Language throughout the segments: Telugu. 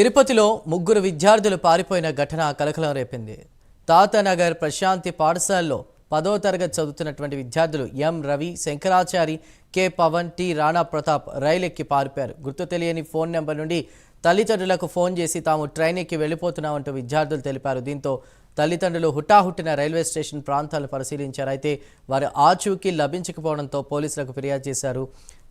తిరుపతిలో ముగ్గురు విద్యార్థులు పారిపోయిన ఘటన కలకలం రేపింది. తాతనగర్ ప్రశాంతి పాఠశాలలో పదో తరగతి చదువుతున్నటువంటి విద్యార్థులు M Ravi Shankarachari K Pavan T Rana Pratap రైలు ఎక్కి పారిపోయారు. గుర్తు తెలియని ఫోన్ నెంబర్ నుండి తల్లిదండ్రులకు ఫోన్ చేసి తాము ట్రైన్ ఎక్కి వెళ్ళిపోతున్నామంటూ విద్యార్థులు తెలిపారు. దీంతో తల్లిదండ్రులు హుటాహుట్టిన రైల్వే స్టేషన్ ప్రాంతాలను పరిశీలించారు. అయితే వారి ఆచూకీ లభించకపోవడంతో పోలీసులకు ఫిర్యాదు చేశారు.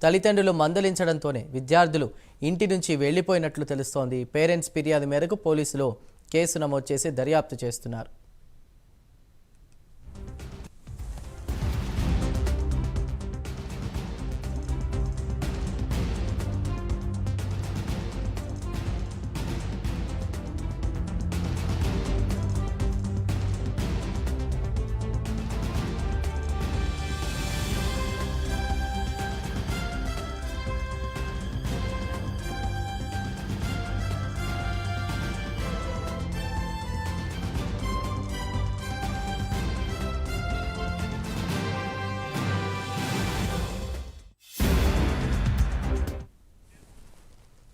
తల్లిదండ్రులు మందలించడంతోనే విద్యార్థులు ఇంటి నుంచి వెళ్ళిపోయినట్లు తెలుస్తోంది. పేరెంట్స్ ఫిర్యాదు మేరకు పోలీసులు కేసు నమోదు చేసి దర్యాప్తు చేస్తున్నారు.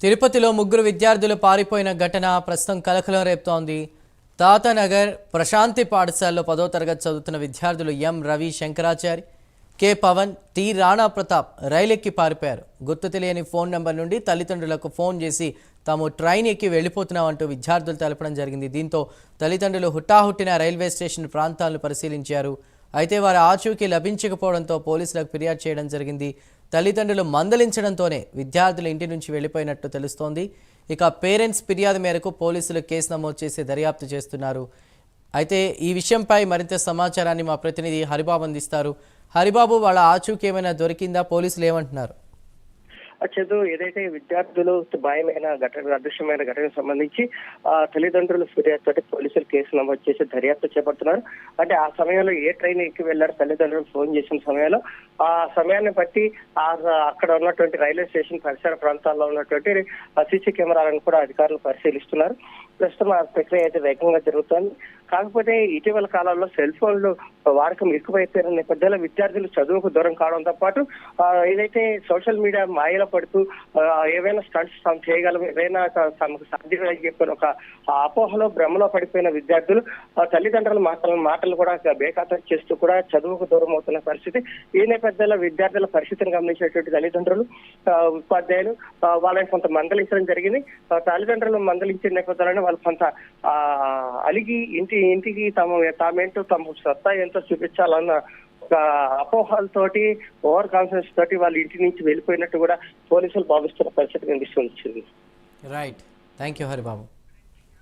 తిరుపతిలో ముగ్గురు విద్యార్థులు పారిపోయిన ఘటన ప్రస్తుతం కలకలం రేపుతోంది. తాతానగర్ ప్రశాంతి పాఠశాలలో పదో తరగతి చదువుతున్న విద్యార్థులు M. Ravi Shankarachari K. Pavan T. Rana Pratap రైలెక్కి పారిపోయారు. గుర్తు తెలియని ఫోన్ నెంబర్ నుండి తల్లిదండ్రులకు ఫోన్ చేసి తాము ట్రైన్ ఎక్కి వెళ్ళిపోతున్నామంటూ విద్యార్థులు తెలపడం జరిగింది. దీంతో తల్లిదండ్రులు హుటాహుట్టిన రైల్వే స్టేషన్ ప్రాంతాలను పరిశీలించారు. అయితే వారి ఆచూకీ లభించకపోవడంతో పోలీసులకు ఫిర్యాదు చేయడం జరిగింది. తల్లిదండ్రులు మందలించడంతోనే విద్యార్థులు ఇంటి నుంచి వెళ్ళిపోయినట్టు తెలుస్తోంది. ఇక పేరెంట్స్ ఫిర్యాదు మేరకు పోలీసులు కేసు నమోదు చేసి దర్యాప్తు చేస్తున్నారు. అయితే ఈ విషయంపై మరింత సమాచారాన్ని మా ప్రతినిధి హరిబాబు అందిస్తారు. హరిబాబు వాళ్ళ ఆచూకీ ఏమైనా దొరికిందా? పోలీసులు ఏమంటున్నారు? చదువు ఏదైతే విద్యార్థులు భయమైన ఘటన అదృశ్యమైన ఘటనకు సంబంధించి ఆ ఫిర్యాదు తోటి పోలీసులు కేసు నమోదు చేసి దర్యాప్తు చేపడుతున్నారు. అంటే ఆ సమయంలో ఏ ట్రైన్ ఎక్కి వెళ్ళారు తల్లిదండ్రులు ఫోన్ చేసిన సమయంలో ఆ సమయాన్ని బట్టి ఆ అక్కడ ఉన్నటువంటి రైల్వే స్టేషన్ పరిసర ప్రాంతాల్లో ఉన్నటువంటి సీసీ కెమెరాలను కూడా అధికారులు పరిశీలిస్తున్నారు. ప్రస్తుతం ఆ ప్రక్రియ అయితే వేగంగా జరుగుతోంది. కాకపోతే ఇటీవల కాలంలో సెల్ ఫోన్లు వాడకం ఎక్కువైపోయిన నేపథ్యంలో విద్యార్థులు చదువుకు దూరం కావడంతో పాటు ఏదైతే సోషల్ మీడియా మాయలో పడుతూ ఏవైనా స్టంట్స్ తాము చేయగలం ఏదైనా తమకు సాధ్యమని చెప్పిన ఒక అపోహలో భ్రమలో పడిపోయిన విద్యార్థులు తల్లిదండ్రులు తల్లిదండ్రుల మాటలను మాటలు కూడా బేఖాతం చేస్తూ కూడా చదువుకు దూరం అవుతున్న పరిస్థితి. ఈ నేపథ్యంలో విద్యార్థుల పరిస్థితిని గమనించేటువంటి తల్లిదండ్రులు ఉపాధ్యాయులు వాళ్ళని కొంత మందలించడం జరిగింది. తల్లిదండ్రులు మందలించిన నేపథ్యంలో వాళ్ళు కొంత ఆ, అలిగి ఇంటి ఇంటికి తమ తామేంటో తమ సత్తా ఎంతో చూపించాలన్న ఒక అపోహలతోటి ఓవర్ కాన్ఫిడెన్స్ తోటి వాళ్ళ ఇంటి నుంచి వెళ్ళిపోయినట్టు కూడా పోలీసులు భావిస్తున్న పరిస్థితి కనిపిస్తుంది. Right thank you Haribabu